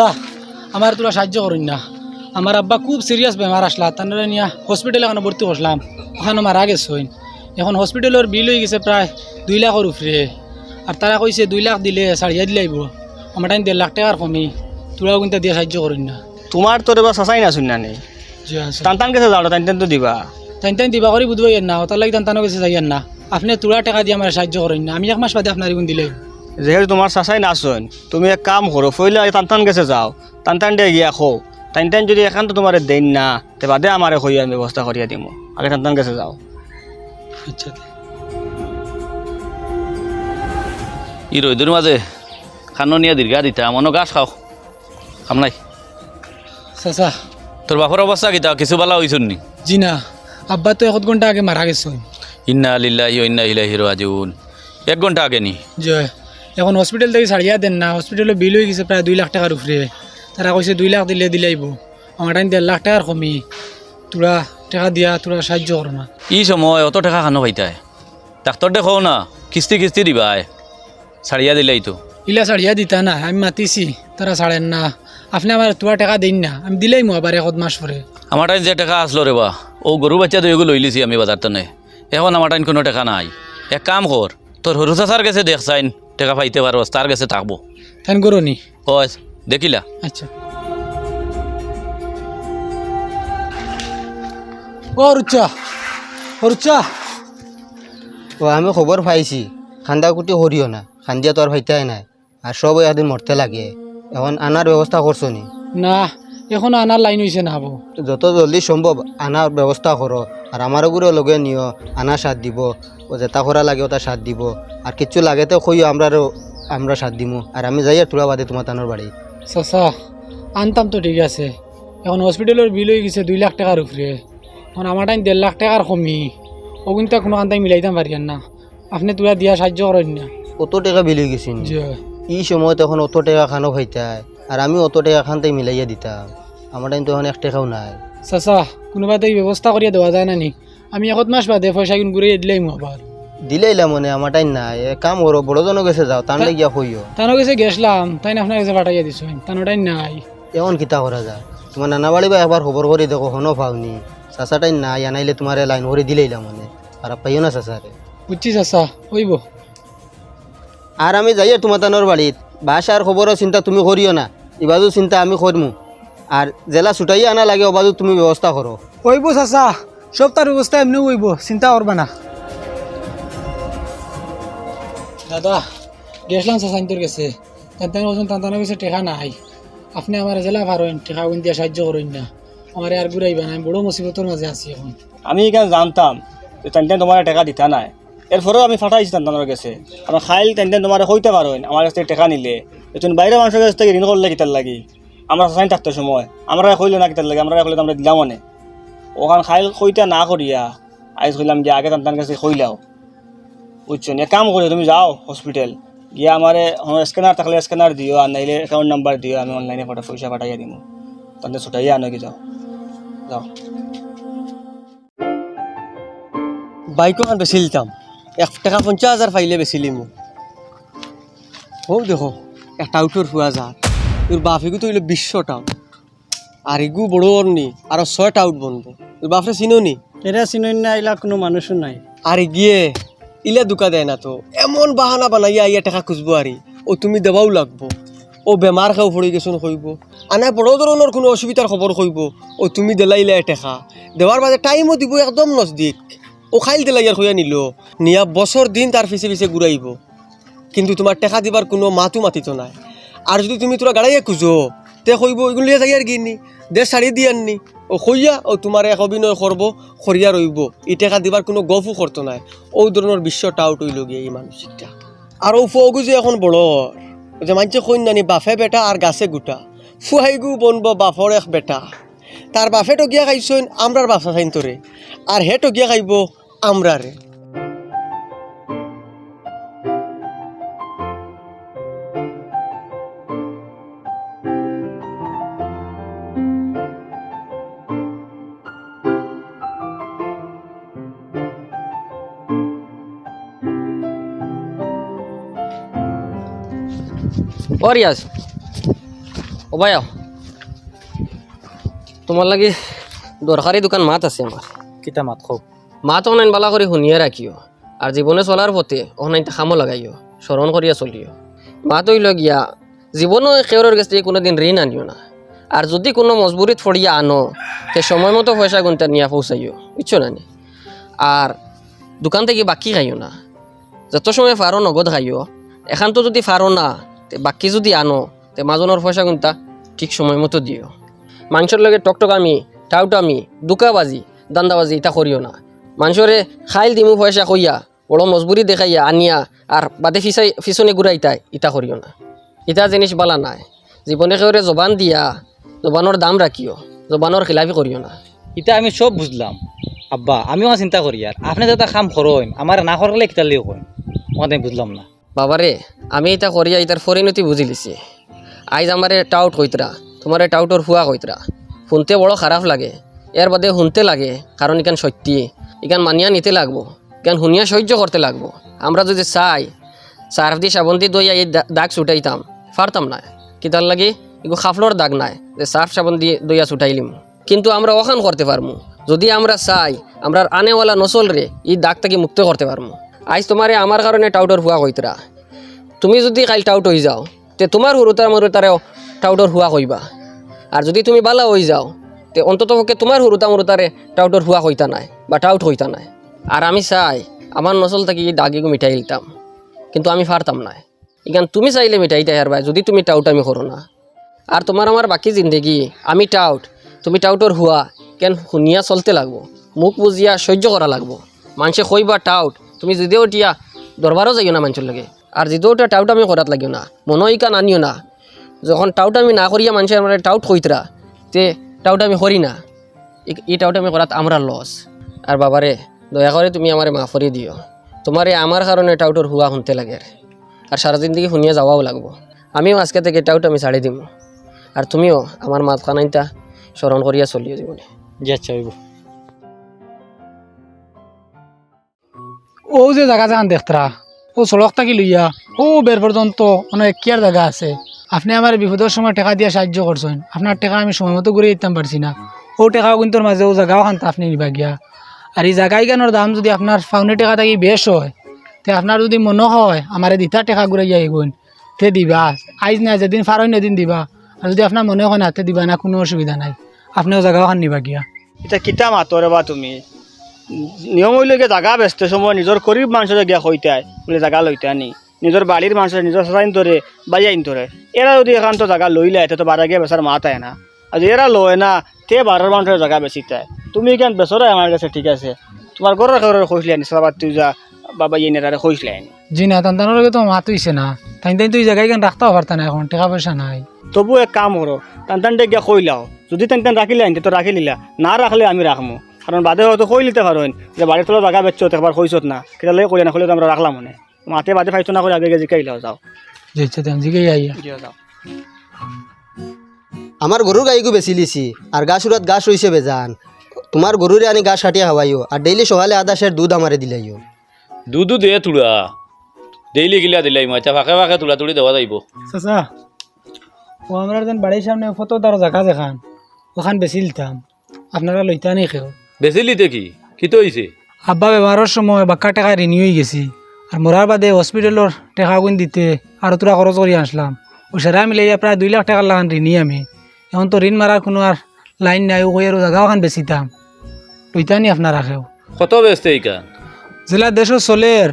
দাদা আমার তোরা সাহায্য করুন না। আমার আব্বা খুব সিরিয়াস বেমার আসলা তার নিয়ে হসপিটালে এখন ভর্তি করলাম। ওখানে মারা গেছে হইন। এখন হসপিটালের বিল হয়ে গেছে প্রায় দুই লাখের উপরে। আর তারা কইছে দুই লাখ দিলে সারিয়া দিলে আইব। আমার টাইম দেড় লাখ টাকার কমি। তোরাও কিন্তু দিয়ে সাহায্য করুন না। তোমার তোর এবার চাচাই না শুন না নেই জি আছে টান টান গেছে যাও টান টান তো দিবা। তাই তাই দিবা করে বুধবাই না তার লাগি তান গেছে যাইয়েন না। আপনি তোরা টাকা দিয়ে আমার সাহায্য করেন না। আমি এক মাস বাদে আপনার দিলে যেহেতু তোমার চাচাই নাচন তুমি এক কাম করো ফইলে টান টান গেছে যাও। টান টান দিয়ে গিয়া খো টান টান যদি এখান তো তোমার দেন না তে বাদে আমারে কই আমি ব্যবস্থা করিয়া দিম। আগে টান টান গেছে যাও। আচ্ছা। ই রইদুর মাঝে খানো নিয়ে দীর্ঘা দিতা মনো গাছ খাও খাম নাই? চাচা। তোর বাপর অবস্থা কিতা কিছু বালা হইছুন নি? জি না। আব্বা তো এক ঘণ্টা আগে মারা গেছে ইন্না লিল্লাহি ওয়া ইন্না ইলাইহি রাজিউন এক ঘণ্টা আগে নি? জয়। এখন হসপিটাল থেকে ছাড়িয়া দেন না। হসপিটালে বিল হয়ে গেছে প্রায় দুই লাখ টাকার উপরে তারা কইছে দুই লাখ দিলে দিলে আইব আমার টাইম দেড় লাখ টাকার কমি। তোরা টাকা দিয়া তোরা সাহায্য করো না। ই সময় অত টাকা খানো পাইতায় ডাক্তার দেখো না কিস্তি কিস্তি দিবাই। ছাড়িয়া দিলেই তো ইলা ছাড়িয়া দিতা না আমি মাতিছি তারা ছাড়েন না। আপনি আমার তোরা টাকা দিন না আমি দিলেই মো আবার এক মাস পরে আমার টাইম যে টাকা আসলো রে বা ও গরু বাচ্চা তো এগুলো লইলিছি আমি বাজার টানে এখন আমার টাইম কোনো টাকা নাই। এক কাম কর তোর হরু চাচার কাছে দেখ চাইন। টাকা পাইতে পারো তার কাছে থাকব। করো নি? দেখিলা? আচ্ছা। ও রুচা ও রুচা ও আমি খবর পাইছি। খান্দা কুটি হরিও না খান্দিয়া তো আর ভাইতাই নাই আর সব একদিন মরতে লাগে। এখন আনার ব্যবস্থা করছ নি? না এখন আনার লাইন হয়েছে না হব যত জলদি সম্ভব আনার ব্যবস্থা করো আর আমারও গুলো লগে নিও আনা সাথ দিব যেটা করা লাগে ওটা সাথ দিব। আর কিছু লাগে তো কইও আমরারও আমরা সাথ দিমু। আর আমি যাই আর তোরা বাদে তোমার তানোর বাড়ি। চাচা আনতাম তো ঠিক আছে। এখন হসপিটালের বিল হয়ে গেছে দুই লাখ টাকার উপরে এখন আমার টাইম দেড় লাখ টাকার কমি। ও কিন্তু কোনো আনতাম মিলাইতাম পারি না। আপনি তোরা দিয়া সাহায্য করেন না। অত টাকা বিলি গেছি যে। ই সময় তখন অত টাকা খানো খাইতাই আর আমি অত টাকা খানতে মিলাইয়া দিতাম। আমার টাইম তখন এক টাকাও নাই। চাচা কোনোবা তাই ব্যবস্থা করিয়া দেওয়া যায় না নি? আমি এক মাস বাদে পয়সা কিন ঘুরে দিলেই মো আবার। দিলেইলা মনে আমার টাইম নাই। কাম করো বড়জনও গেছে যাও তানলে গিয়া কইও তানো কাছে গেছিলাম তাই না আপনার কাছে পাঠাইয়া দিছো তানো টাইম নাই। এমন কিতা করা যায়? তোমার নানা বাড়ি বা একবার খবর করে দেখো হনো পাওনি চাচাটাই নাই আনাইলে তোমার লাইন করে দিলেইলা মনে। আর পাইও না চাচারে। বুঝছি চাচা হইব। আর আমি যাই তোমার তানোর বাড়িত। বাসার খবরও চিন্তা তুমি করিও না ইবাজু চিন্তা আমি করমু। আর জেলা ছুটাই আনা লাগে ওবাজু তুমি ব্যবস্থা করো। হইব চাচা। সব তার ব্যবস্থা এমনি হইব চিন্তা করবা না। দাদা গেছিলাম চাচাইন্তর গেছে তান্তান বলছেন তান্তানের কাছে টেকা নাই। আপনি আমার জেলা পারেন টেকা উইন দিয়ে সাহায্য করেন না। আমার আর ঘুরাইবা না আমি বড় মুসিবতের মাঝে আছি এখন। আমি এখানে জানতাম যে টান তোমার টাকা দিতা নাই। এরপরেও আমি ফাটাইছি টান টানের কাছে। কারণ খাইল টান তোমার হইতে পারো আমার কাছ থেকে টাকা নিলে। তুমি বাইরে মানুষের কাছ থেকে ঋণ করলে কিতার লাগি? আমরা চাই থাকতে সময়। আমরা কইলে না কিতার লাগে আমরা কইলে আমরা দিলাম মানে ওখান খাইল কইটা না করিয়া, আইজ কইলাম যে আগে টান কাছে কইলাও। বুঝছ এক কাম করি তুমি যাও হসপিটাল গিয়ে আমার স্ক্যানার থাকলে স্ক্যানার দিও, আর নাইলে অ্যাকাউন্ট নাম্বার দিও, আমি অনলাইনে ফটো পয়সা পাঠাইয়া দিব তাহলে ছুটাইয়া আনো কি যাও। যাও। বাইকও খান বেচিলতাম এক টাকা পঞ্চাশ হাজার পাইলে বেচিলি মোক ও দেখো, একটা আউটর পোৱা যায় তোর বাপেগু তো হইল আর এগু বড় নি আর ছয়টা আউট বনবো তোর বাপরে চিনো নি? এরা না এলা কোনো মানুষও নাই। আর গিয়ে ইলে দুকা দেয় না তো। এমন বাহানা বানাইয়া ইয়া টাকা খুঁজবো আরি। ও তুমি দেবাও লাগবো। ও বেমার খাও পড়ে গেছোন কইব আনা বড় ধরনের কোনো অসুবিধার খবর কইব ও তুমি দেলাইলে টাকা। দেওয়ার বাদে টাইমও দিব একদম নজদিক। ও খাইল দিলাই আর হইয়া নিল। নিয়া বছর দিন তার পিছে পিছে ঘুরাইব কিন্তু তোমার টেকা দিবার কোনো মাতো মাতিত নাই। আর যদি তুমি তোরা গাড়াইয়া খুঁজো তে কইব এগুলো লিয়ে যাই আর গিনি দে শাড়ি আননি। ও কইয়া ও তোমার এক অভিনয় করব খরিয়া রইব। ই টাকা দিবার কোনো গফও করতো নাই। ও ধরনের বিশ্ব টাউট হইল গিয়ে এই মানসিকটা আর ও ফগু যে এখন বড় যে মানছে কইন নানি বাফে বেটা আর গাছে গুটা। ফুহাইগু বনব বাফর এক বেটা। তার বাফে টকিয়া খাইছইন আমরার বাফা খাইন তোরে। আর হে টকিয়া খাইব আমরারে। ও রিয়াজ ও ভাইয়া তোমার লাগি দরকারি দোকান মাত আছে আমার। কিতা মাত খুব মাত অনাইন বালা করে শুনিয়ে রাখিও আর জীবনে চলার পথে অনাইন খামো লাগাইও স্মরণ করিয়া চলিও। মাত হইল গিয়া জীবনও কেউরের কাছ থেকে কোনোদিন ঋণ আনিও না। আর যদি কোনো মজবুরিত ফড়িয়া আনো তে সময় মতো পয়সা গুনতে নিয়ে পৌঁছাইও বুঝছ না নি? আর দোকান থেকে বাকি খাইও না। যত সময় ফারো নগদ খাইও এখান তো যদি ফারো না বাকি যদি আনো, তে মাজনের পয়সা গুনতা ঠিক সময় মতো দিও। মাংসের লগে টকটকামি টাউটামি দুকাবাজি দান্দাবাজি এটা করিও না। মানুষরে খাইল দিমু পয়সা কইয়া, বড় মজবুরি দেখাইয়া, আনিয়া আর বাদে ফিসাই ফিসনে ঘুরাইতাই ইটা করিও না। ইটা জিনিস বালা নাই। জীবনে কেউরে জবান দিয়া জবানোর দাম রাখিও জবানোর খিলাফি করিও না। এটা আমি সব বুঝলাম আব্বা, আমিও চিন্তা করি আর আপনি যেটা কাম করেন আমার না করলে কিতা লিও কইন। মই বুঝলাম না। বাবারে, আমি এটা করিয়া ইটার পরিণতি বুঝি লিছি। আইজ আমারে টাউট কইতরা, তোমারে টাউটর ফুয়া কইতরা। শুনতে বড় খারাপ লাগে, এর বাদে শুনতে লাগে কারণ ইখান সত্যি, ইখান মানিয়া নিতে লাগবো, ইখান শুনিয়া সহ্য করতে লাগবো। আমরা যদি চাই সার্ফ দি সাবন দি দইয়া এই দা- দাগ ছুটাইতাম পারতাম না কিতার লাগে এগো খাফলর দাগ নাই, যে সার্ফ সাবন দিয়ে দইয়া ছুটাইলিম কিন্তু আমরা ওখান করতে পারমু। যদি আমরা চাই আমরা আনেওয়ালা নসল রে এই দাগ থেকে মুক্ত করতে পারমু। আজ তোমারে আমার কারণে টাউটর ফুয়া কইতরা তুমি যদি কাল টাউট হয়ে যাও, তে তোমার হুরুতার মরুতারেও টাউটর হুয়া কইবা। আর যদি তুমি বালা হয়ে যাও, তে অন্তত পক্ষে তোমার হুরুতা মরুতারে টাউটর হুয়া হইতা নাই, বা টাউট হইতা নাই। আর আমি চাই আমার নসল থেকে দাগিগু মিঠাই দিতাম। কিন্তু আমি পারতাম না ইখান তুমি চাইলে মিঠাইটা হারবা যদি তুমি টাউট আমি করো না। আর তোমার আমার বাকি জিন্দেগি, আমি টাউট, তুমি টাউটর হুয়া কেন শুনিয়া চলতে লাগবো। মুখ বুঝিয়া সহ্য করা লাগবো। মানুষে কইবা টাউট তুমি যদিও টিয়া দরবারও যাইও না মানুষের লাগে, আর যদিও ওটা টাউট আমি করাত লাগিও না মনে ইকান আনিও না। যখন টাউট আমি না করিয়া মানুষের মানে টাউট কইতরা তে টাউট আমি করি না। এই টাউট আমি করাত আমরা লস আর বাবারে দয়া করে তুমি আমারে মাফ করে দিও তোমারে আমার কারণে টাউটর হুয়া শুনতে লাগে। আর সারা জিন্দগি শুনিয়ে যাওয়াও লাগবো। আমিও আজকে থেকে টাউট আমি ছাড়ি দিম। আর তুমিও আমার মাত খানাইটা স্মরণ করিয়া জীবনে জি আচ্ছা ও যে জায়গা যান দেখতরা, ও সড়ক থাকি লইয়া, ও বের পর্যন্ত অনেক কেয়ার জায়গা আছে। আপনি আমার বিপদের সময় টাকা দিয়ে সাহায্য করছেন আপনার টাকা আমি সময় মতো ঘুরে দিতাম পারছি না। ও টাকা কিন্তু মাঝে ও জায়গাও খান আপনি নিবা গিয়া। আর এই জায়গায় গানোর দাম যদি আপনার ফাউনি টাকা থাকি বেশ হয়, তে আপনার যদি মনে হয়, আমার দিতা টাকা ঘুরে যাই গুণ তে দিবা, আইজ না যেদিন ফার হয় দিন দিবা। আর যদি আপনার মনে হয় না, তে দিবা না, কোনো অসুবিধা নাই। আপনিও জায়গাও খান নিবা গিয়া। এটা কিতা মাতরে বা তুমি? নিয়ম হইলে জাগা ব্যস্ত সময় নিজৰ গরিব মানুষের গিয়া হইতাই বলে জাগা লইতে আনি। নিজৰ বাড়ির মানুষের নিজৰ সাইন ধরে বাইয়াইন ধরে এরা যদি এখান তো জাগা লইলে তো বারা গিয়ে বেচার মাতায় না। আর এরা লয় না তে বারোর মানুষের জাগা বেচিতায় তুমি কেন বেচরে আমার কাছে ঠিক আছে। তোমার ঘরের ঘরের খইসলে আনি সাবাত তুই যা বাবা ইয়ে নেরারে খইসলে আনি। জি না তান্তানোর লগে তো মাত হইছে না। তাই তাই তো এই জায়গায় কেন রাখতেও পারতা না এখন টাকা পয়সা নাই। তবু এক কাম করো টান টানটে গিয়া কইলাও যদি টান টান রাখিলে আনতে তো রাখি লিলা না রাখলে আমি রাখমু কারণ বাদে হয়তো কই লিতে পারেন যে বাড়ির তোলা জায়গা বেচছো একবার কইছত না। কেটা লাগে কইলা না তো আমরা রাখলাম মনে। মাতে বাদে ফাইছো না করে আগে গেছে কাইলাও যাও। তেম আইয়া। আমার গরুর গাইকো বেচি লিছি আর গাছ উড়াত গাছ রইছে বেজান। তোমার গরুরে আনি গাছ হাটিয়া খাওয়াইও আর ডেইলি সকালে আধা সের দুধ আমারে দিলাইও দুধু দে তুলা ডেইলি গিলা দিলাই মই এতিয়া ফাঁকে ফাঁকে তুলা তুলি দেওয়া যাইব চাচা ও আমরা বাড়ির সামনে ফটো তার জায়গা দেখান ওখান বেশি লিতাম। আপনারা লইতা নেই কেউ। বেচিলিতে কি? কি তো হয়েছে আব্বা ব্যবহারের সময় বাক্কা টাকা ঋণী হয়ে গেছি। আর মরার বাদে হসপিটালের টাকা গুণ দিতে আর তোরা খরচ করে আসলাম ও সেরা মিলাইয়া প্রায় দুই লাখ টাকার লাগান ঋণী আমি। এখন তো ঋণ মারার কোনো আর লাইন নাই ও কই আর জায়গা ওখান বেচিতাম লইতা নি আপনারা কেউ কত বেচতে এইখান জেলা দেশও চলের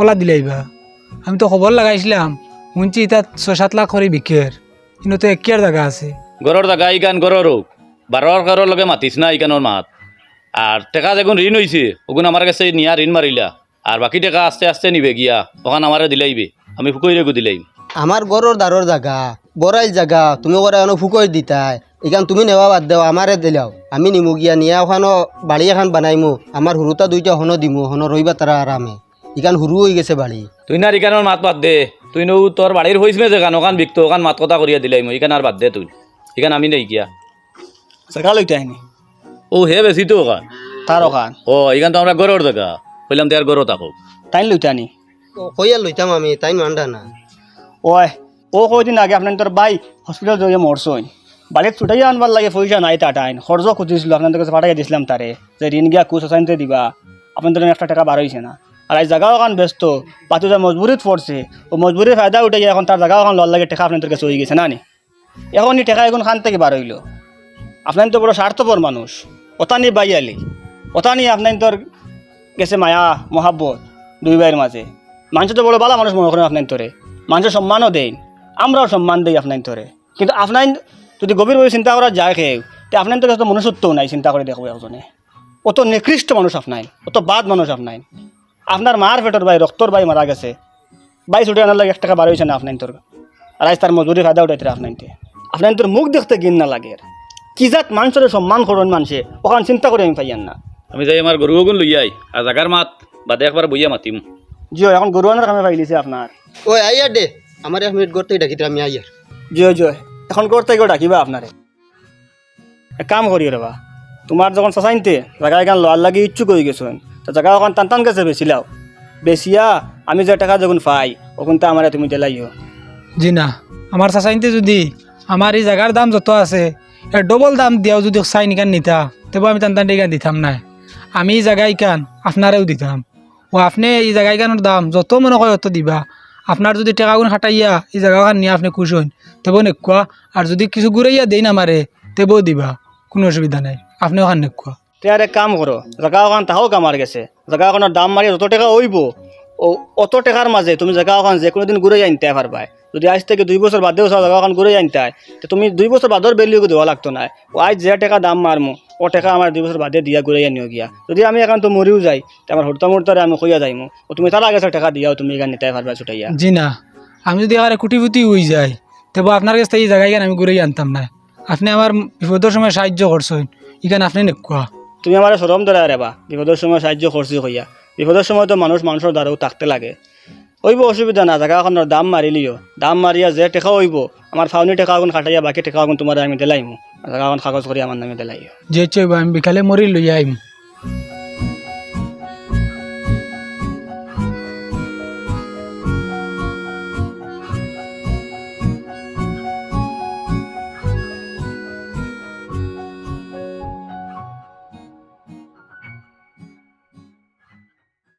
ওলা দিলাইবা আমি তো খবর লাগাইছিলাম শুনছি তাত ছয় সাত লাখ করে বিকের কিন্তু তো একিয়ার জায়গা আছে। গরর জাগা এইখান গরর বারোর কারোর লগে মাতিস না এইখানোর মাত। আর টেকা যখন ঋণ হয়েছে ওগুন আমার কাছে নিয়া ঋণ মারিলা। আর বাকি টাকা আস্তে আস্তে নিবে গিয়া। ওখান আমারে দিলাইবে। আমি ফুকই রেগু দিলাইম। আমার গরুর দারর জাগা বড়াইল জাগা তুমি করে এনো ফুকই দিতাই। এখান তুমি নেওয়া বাদ দেও আমারে দিলাও। আমি নিমু গিয়া নিয়া ওখানো বাড়ি এখন বানাইমু। আমার হুরুতা দুইটা হনো দিমু হনো রইবা তারা আরামে। ইখান হুরু হয়ে গেছে বাড়ি। তুই না ইখানোর মাত বাদ দে। তুই নো তোর বাড়ির হইস যে গান ওখান বিকতো ওখান মাত কথা করিয়া দিলাইম। ইখান আর বাদ দে তুই। ইখান আমি নেই গিয়া। জাগা লইতে আনি ও হে বেশি তো ওখান। তার ওখান ও ইখান তো আমরা গরর জায়গা বললাম তো আর গরো থাকো। তাই লইতে আনি কইয়া লইতাম আমি তাই মান্ডা না। ওই ও কয়দিন আগে আপনার তোর বাই হসপিটাল জড়িয়ে মরছইন। বাড়িত ছুটাইয়া আনবার লাগে পয়সা নাই টাইন খরচ খুঁজিছিল আপনাদের কাছে পাঠাই দিয়েছিলাম তারে। যে ঋণ গিয়া কুচ হোসাইনতে দিবা। আপনাদের একটা টাকা বার হয়েছে না। আর এই জায়গাও এখন ব্যস্ত। পাতু যা মজবুরিত পড়ছে। ও মজবুরির ফায়দা উঠে গিয়ে এখন তার জায়গাও এখন লল লাগে টাকা আপনাদের কাছে হয়ে গেছে না নি? এখন এই টাকা এখন খান থেকে বার হইল। আপনার তো বড় স্বার্থপর মানুষ। ওটা নিয়ে বাইয়ালি ওটা নিয়ে আপনার তোর গেছে মায়া, মহাব্বত, দুই ভাইয়ের মাঝে। মানুষ তো বড় বালা মানুষ মনে করেন আপনার তোরে। মানুষের সম্মানও দেন আমরাও সম্মান দেই আপনার তোরে। কিন্তু আপনার যদি গভীরভাবে চিন্তা করা যায় খেয়ে তে আপনার তো মনুষ্যত্বও নাই চিন্তা করে দেখব একজনে। অত নিকৃষ্ট মানুষ আপনার। অত বাদ মানুষ আপনার। আপনার মার পেটর ভাই, রক্তর ভাই মারা গেছে। বাই ছুটে আনার লাগে এক টাকা বার হয়েছে না আপনার তোর। আর তার মজুরি ফায়দা উঠাইতে আপনার আপনার তোর মুখ দেখতে গিন না লাগে কি জাত মানুষের সম্মান করেন মানুষে ওখান চিন্তা করে আমি পাইয়ান না আমি যাই আমার গরু গুণ লইয়াই আর জাগার মাত বাদে একবার বইয়া মাতিম। জিও এখন গরু আনার কামে পাইলিছে আপনার ওই আইয়ার দে আমার এক মিনিট করতেই ডাকিতে আমি আইয়ার জয় জয় এখন করতে গিয়ে ডাকিবা আপনারে এক কাম করি রবা তোমার যখন চাচাইনতে জায়গা এখান লোয়ার লাগি ইচ্ছুক হয়ে গেছেন তো জায়গা ওখান টান টান গেছে বেছিলাও বেছিয়া আমি যে টাকা যখন পাই ওখানটা আমার তুমি দিলাইও। জি না আমার চাচাইনতে যদি আমার এই জায়গার দাম যত আছে ডবল দাম দিয়াও যদি চাই নিকান নিতা, তবে আমি টান টান ইকান দিতাম না আমি এই জায়গা ইকান আপনারেও দিতাম। ও আপনি এই জায়গা ইকানোর দাম, যত মনে হয় অত দিবা। আপনার যদি টাকাগুন হাঁটাইয়া এই জায়গাখান নিয়ে আপনি খুশ হইন, তবে নেকুয়া আর যদি কিছু ঘুরাইয়া দেই না মারে তেবেও দিবা। কোনো অসুবিধা নাই। আপনি ওখান নেকুয়া তে এক কাম করো জায়গা ওখান তাহাও কামার গেছে। জায়গা দাম মারি যত টাকা হইব ও অত টাকার মাঝে তুমি জায়গা ওখান যে কোনো দিন ঘুরে আনতে পারবাই। যদি আজ থেকে দুই বছর বাদেও চাও জায়গা ওখান ঘুরে আনতে হয় তো তুমি দুই বছর বাদর বেলিও দেওয়া লাগতো না। ও আজ যে টাকা দাম মারমু ও টাকা আমার দুই বছর বাদে দিয়া ঘুরে আনিও গিয়া। যদি আমি এখন তো মরিও যাই তো আমার হরতা মুহূর্তে আমি কইয়া যাইমু। ও তুমি তার আগে টাকা দিয়াও তুমি এখানে নিতে পারবা ছুটাইয়া। জি না আমি যদি এখানে কুটিপুটি হয়ে যাই তবে আপনার কাছ থেকে এই জায়গায় আমি ঘুরেই আনতাম না। আপনি আমার বিপদের সময় সাহায্য করছেন ইখানে আপনি নেকুয়া তুমি আমার সরম ধরে রেবা বিপদের সময় সাহায্য করছি হইয়া বিপদের সময় তো মানুষ মানুষের দ্বারাও থাকতে লাগে। হইব, অসুবিধা না জায়গাখনের দাম মারিলিও দাম মারিয়া যে টেকা হইব আমার ফাউনি টেকা আগুন খাটাইয়া বাকি টেকা আগুন তোমার আমি দিলাইমু। জায়গাখন কাগজ করে আমার নামে দিলাইও যে চাইব আমি বিকালে মরি লইয়া আইম